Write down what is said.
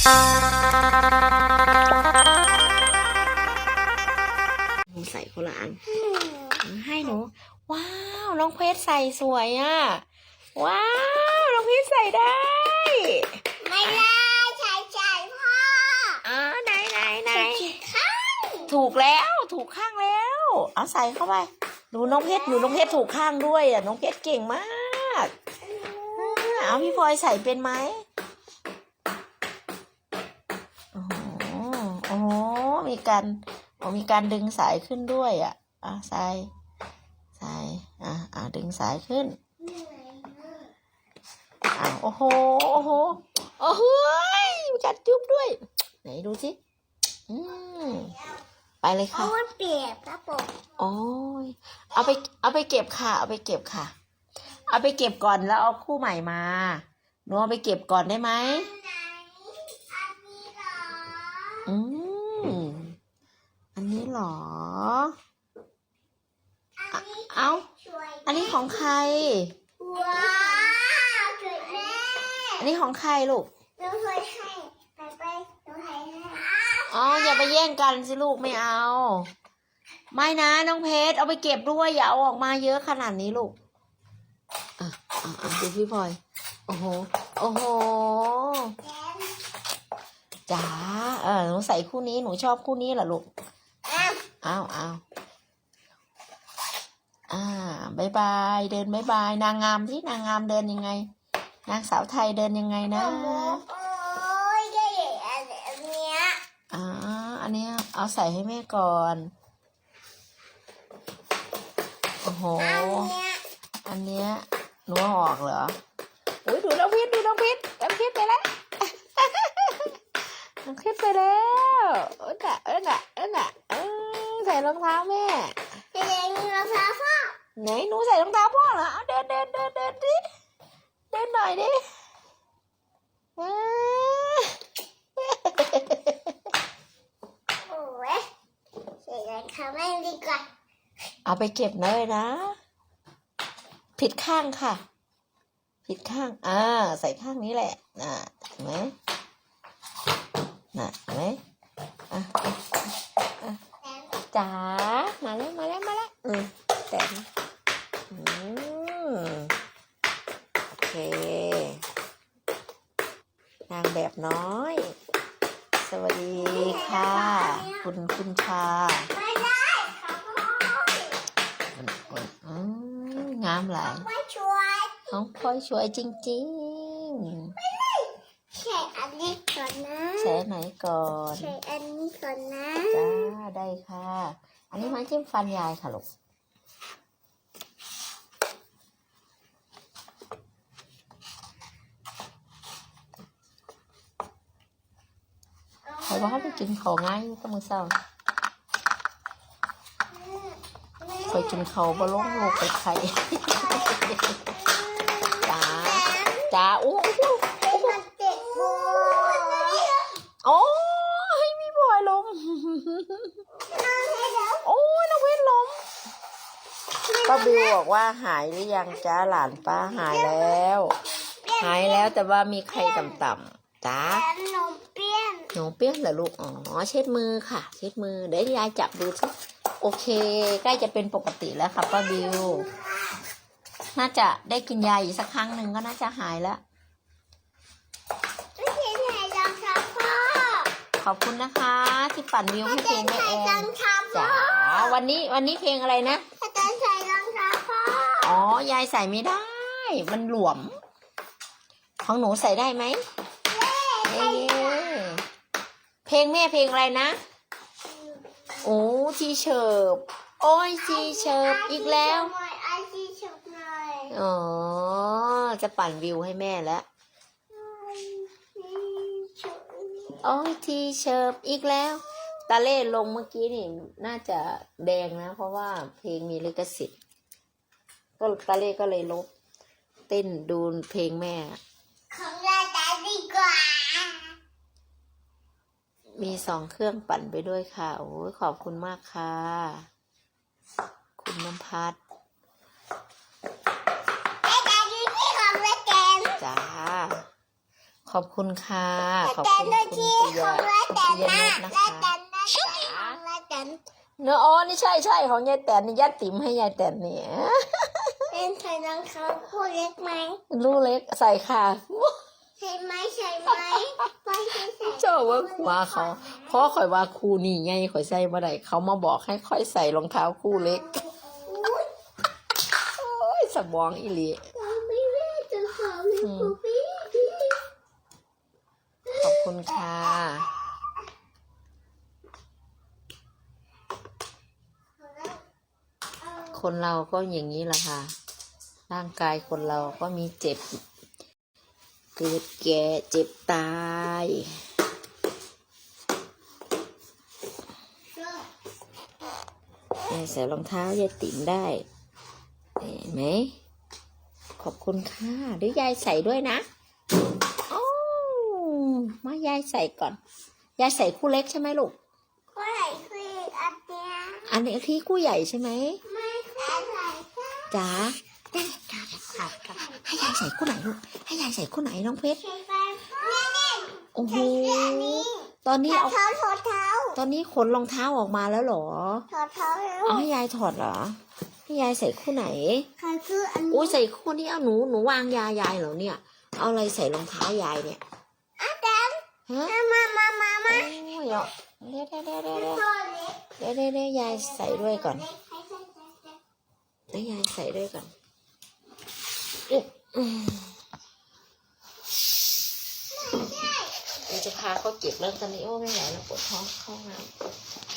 หนูใส่คนละอันให้หนู ว้าวน้องเพชรใส่สวยอะ ว้าวน้องเพชรใส่ได้ ไม่ได้ใช่ใช่พ่ออ่าไหนไหนไหนผิดข้างถูกแล้วถูกข้างแล้ว เอาใส่เข้าไปดูน้องเพชรดูน้องเพชรถูกข้างด้วยอะน้องเพชรเก่งมากอ่าเอาพี่พลอยใส่เป็นไหม มีการอ๋อมีการดึงสายขึ้นด้วยอะอะใส่ใส่อะอะดึงสายขึ้นอ้าวโอ้โหโอ้โหโอ้โหยมีการจุ๊บด้วย ไหนดูสิอืมไปเลยเพค่ะราะว่าเปียกกระปุกโอ้ยเอาไปเอาไปเก็บค่ะ เอาไปเก็บค่ะ เอาไปเก็บก่อนแล้วเอาคู่ใหม่มาหนูเอาไปเก็บก่อนได้ไหมไหนอันนี้เหรออืมอันนี้เหรออันนี้เอาช่วยอันนี้ของใคร ว้าวช่วยแม่อันนี้ของใครลูกหนูช่วยให้ไปไปหนูให้ให้อ๋ออย่าไปแย่งกันสิลูกไม่เอา ไม่นะน้องเพชรเอาไปเก็บด้วยอย่าเอาออกมาเยอะขนาดนี้ลูกอะอะอะดูพี่พลอยโอ้โหโอ้โหแก้มจ๋าเออหนูใส่คู่นี้หนูชอบคู่นี้เหรอลูก อ้าวอ้าวอ้าวอ่าบายบาย เดินบายบาย นางงามที่นางงามเดินยังไง นางสาวไทยเดินยังไงนะโอ้ยใหญ่ๆอันเนี้ยอ่าอันเนี้ยเอาใส่ให้แม่ก่อน โอ้โห อันเนี้ยอันเนี้ยหนูเอาออกเหรอ อุ้ยดูน้องพิษดูน้องพิษน้องพิษไปแล้วน้องพิษไปแล้วเอ้ยน่ะเอ้ยน่ะเอ้ยน่ะเออใส่รองเท้าแม่เด็กๆรองเท้าพ่อไหนหนูใส่รองเท้าพ่อเหรอเอาเดินเดินเดินเดินดิเดินหน่อยดิเออโอ้ยใส่รองเท้าแม่ดีกว่าเอาไปเก็บเลยนะ ผิดข้างค่ะ ผิดข้าง อ่า ใส่ข้างนี้แหละน่ะเห็นไหมน่ะเห็นไหมอะ จ๋ามาแล้วมาแล้วมาแล้วอืมแต่อืมโอเคนางแบบน้อย สวัสดีค่ะ คุณคุณชาไม่ได้เขาพ่ออืมงามหลายไม่ช่วยน้องพลอยสวยจริงใส่อันนี้ก่อนนะ ๆใส่ ไหนก่อนใส่อันนี้ก่อนนะจ้าได้ค่ะ อันนี้ไม้จิ้มฟันยายค่ะลูกใครว่าให้ไปกินเขาวง่ายก็มือเศร้าคอยกินเขาวบะลงลูกไปไข่จ้าจ้าอู้อู้ มันเจ็บปวด โอ้ให้มีบอยลม โอ้ยน้องเพชรล้มป้า บิวบอกว่าหายหรือยังจ้าหลานป้าหายแล้ว หายแล้วแต่ว่ามีไข้ต่ำๆจ้าแขนนมเปี้ยนหนูเปี้ยนเหรอลูกอ๋อเช็ดมือค่ะ เช็ดมือเดี๋ยวยายจับดูสิโอเค ใกล้จะเป็นปกติแล้วค่ะป้าบิว น่าจะได้กินยาอีกสักครั้งหนึ่งก็น่าจะหายแล้วไม่ใช่ใส่รองเท้าพ่อขอบคุณนะคะ ที่ปั่นวิวไม่ให้เพลใช่งแม่ใส่แอรอนงเท้าพ่อจ๋าวันนี้วันนี้เพลงอะไรนะ ไม่ใช่ใส่รองเท้าพ่ ออ๋อยายใส่ไม่ได้ มันหลวม ของหนูใส่ได้ไหมเอ๊ะเพลงแม่เพลงอะไรนะ โอ้ทีเฉิบโอ้ยทีเฉิบอีกแล้วไอซีเฉิบหน่อยอ๋อ จะปั่นวิวให้แม่แล้ว โอ้ยทีเฉิบอีกแล้วตาเล่ลงเมื่อกี้นี่ น่าจะแดงนะ เพราะว่าเพลงมีลิขสิทธิ์ ก็ตาเล่ก็เลยลบ เต้นดูเพลงแม่ ของเราแต่ดีกว่า มีสองเครื่องปั่นไปด้วยค่ะ โอ้ยขอบคุณมากค่ะ คุณน้ำพัดแต่แต่ดีที่ของเราแกนจ้า ขอบคุณค่ะ ขอบแต่คุณด้คุณที่ปิขยะองและแต่ปิยหน้านุชนะและคะแต่หน้าและแต่เนอะอ๋อนี่ใช่ใช่ของยายแตนนี่ยัดติ๋มให้ยายแตนเนี่ย เป็นใส่รองเท้าคู่เล็กไหมลูกเล็กใส่ค่ะใช่ไหมใช่ไหมไม่ใช่ใส่เจ้าว่าว่าเขาเพราะข่อยว่าครูนี่ไงข่อยใส่บ่ได้เขามาบอกให้ค่อยใส่รองเท้าคู่เล็กอุ๊ยโอ้ยสมองอีหลีเราไม่ได้จะขอเลยกูพี่ขอบคุณค่ะคนเราก็อย่างนี้แหละค่ะ ร่างกายคนเราก็มีเจ็บ เกิดแก่เจ็บตายยายใส่รองเท้ายายติ๋มได้ เห็นไหม ขอบคุณค่ะเดี๋ยวยายใส่ด้วยนะโอ้มายายใส่ก่อน ยายใส่คู่เล็กใช่ไหมลูกก็ไหนคืออันเนี้ยอันนี้ที่คู่ใหญ่ใช่ไหม ไม่คืออะไรค่ะจ๋า ได้ค่ะค่ะค่ะให้ยายใส่คู่ไหนลูก ให้ยายใส่คู่ไหนน้องเพชรใช่ไหมนี่นี่โอ้โหใส่เสื้อนี้ตอนนี้ถอเอาดเท้าถอดเท้าตอนนี้ขนรองเท้าออกมาแล้วเหรอ ถอดเท้าแล้วเอาให้ยายถอดเหรอ ให้ยายใส่คู่ไหน ใครคืออันอุ้ยนี้ใส่คู่นี้เอาหนูหนูวางยายายเหรอเนี่ย เอาอะไรใส่รองเท้ายายเนี่ยอาแดงฮะมา มา มามาโอ้ยเอาเดี๋ยวเดี๋ยวเดี๋ยวเดี๋ยวเดี๋ยวตัวเล็กเดี๋ยวเดี๋ยวเดี๋ยวยายใส่ด้วยก่อนเล็กใครใส่ใส่ใส่เดี๋ยวยายใส่ด้วยก่อนอุ๊ยอื มเดี๋ยวจะพาเขาเก็บเรื่องตอนนี้โอ้ไม่ไหวแล้วปวดท้องเข้าห้องน้ำ